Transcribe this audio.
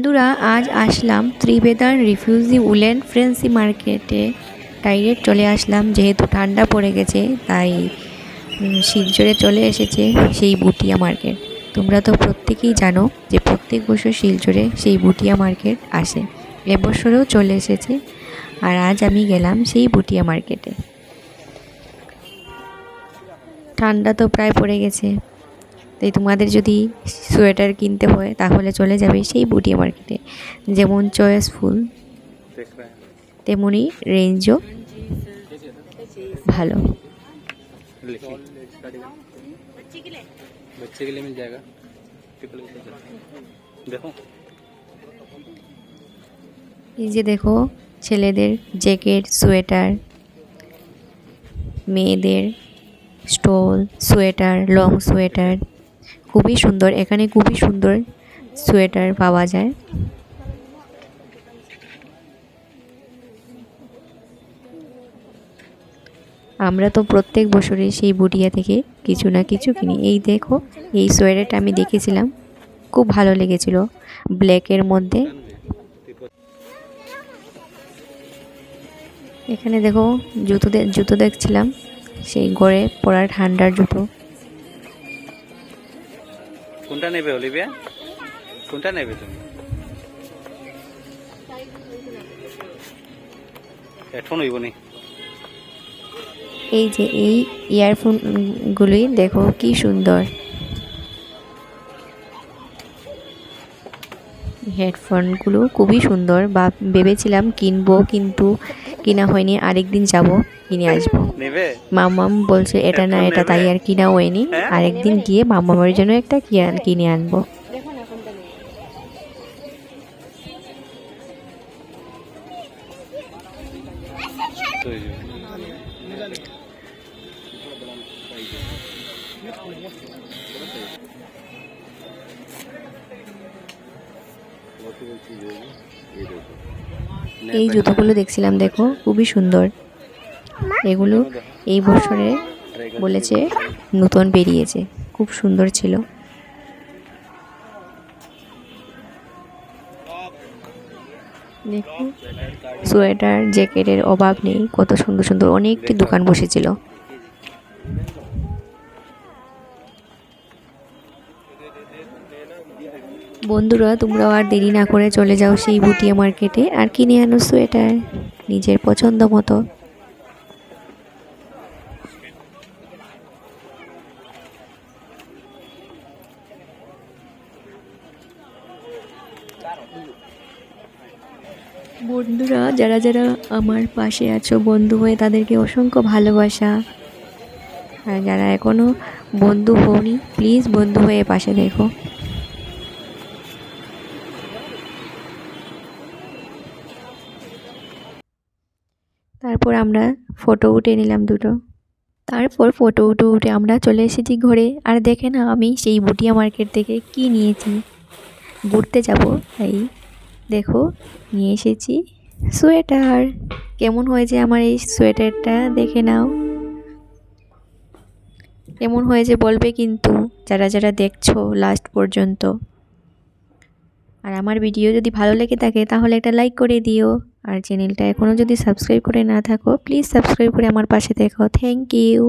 বন্ধুরা, আজ আসলাম ত্রিবেদার refugee woollen ফ্রেন্সি মার্কেটে। ডাইরেক্ট চলে আসলাম, যেহেতু ঠান্ডা পড়ে গেছে, তাই শিলচরে চলে এসেছে সেই বুটিয়া মার্কেট। তোমরা তো প্রত্যেকেই জানো যে প্রত্যেক বছর শিলচরে সেই বুটিয়া মার্কেট আসে। এবছরেও চলে এসেছে, আর আজ আমি গেলাম সেই বুটিয়া মার্কেটে। ঠান্ডা তো প্রায় পড়ে গেছে। তাই তোমাদের যদি সোয়েটার কিনতে হয় তাহলে চলে যাবে সেই বুটিয়া মার্কেটে যেমন চয়েসফুল देख रहे हैं তেমনই রেঞ্জও ভালো लिखिए बच्चे के लिए मिल जाएगा ट्रिपल के लिए देखो এই যে দেখো ছেলেদের জ্যাকেট সোয়েটার মেয়েদের স্টোল সোয়েটার লং সোয়েটার খুবই সুন্দর, এখানে খুবই সুন্দর সোয়েটার পাওয়া যায়। আমরা তো প্রত্যেক বছরই সেই বুটিয়া থেকে কিছু না কিছু কিনি। এই দেখো, এই সোয়েটারটা আমি দেখেছিলাম, খুব ভালো লেগেছিল ব্ল্যাকের মধ্যে। এখানে দেখো, জুতো জুতো দেখছিলাম, সেই গড়ে পরা ঠান্ডার জুতো। কোনটা নেবে, অলিভিয়া? কোনটা নেবে তুমি? হেডফোন হইব এই যে এই ইয়ারফোনগুলি দেখো কি সুন্দর। হেডফোনগুলো খুবই সুন্দর, বা ভেবেছিলাম কিনবো, কিন্তু কিনা হয়নি আরেকদিন যাব কিনে আসব। মামাম বলছে এটা না এটা তাই আর কিনা হয়নি আরেকদিন গিয়ে মামামের জন্য একটা কিনে আনব তো এই যে। এই জুতোগুলো দেখছিলাম দেখো খুবই সুন্দর। এগুলো এই বছরে বলেছে নতুন বেরিয়েছে খুব সুন্দর ছিল। দেখো সোয়েটার জ্যাকেটের অভাব নেই কত সুন্দর সুন্দর অনেকটি দোকান বসেছিল। বন্ধুরা, তোমরাও আর দেরি না করে চলে যাও সেই বুটিয়া মার্কেটে আর কিনে আনো সোয়েটার, নিজের পছন্দ মতো। বন্ধুরা, যারা যারা আমার পাশে আছো, বন্ধু হয়ে তাদেরকে অসংখ্য ভালোবাসা। আর যারা এখনও বন্ধু হওনি প্লিজ বন্ধু হয়ে পাশে দেখো। তারপর আমরা ফটো উঠে নিলাম দুটো। তারপর ফটো উঠে উঠে আমরা চলে এসেছি ঘরে। আর দেখে না, আমি সেই বুটিয়া মার্কেট থেকে কি নিয়েছি? ঘুরতে যাব, তাই দেখো, নিয়ে এসেছি সোয়েটার কেমন হয়েছে আমার এই সোয়েটারটা দেখে নাও। কেমন হয়েছে বলবে কিন্তু, যারা যারা দেখছ লাস্ট পর্যন্ত। আর আমার ভিডিও যদি ভালো লেগে থাকে, তাহলে একটা লাইক করে দিও। আর চ্যানেলটা এখনও যদি সাবস্ক্রাইব করে না থাকো প্লিজ সাবস্ক্রাইব করে আমার পাশে দেখো থ্যাংক ইউ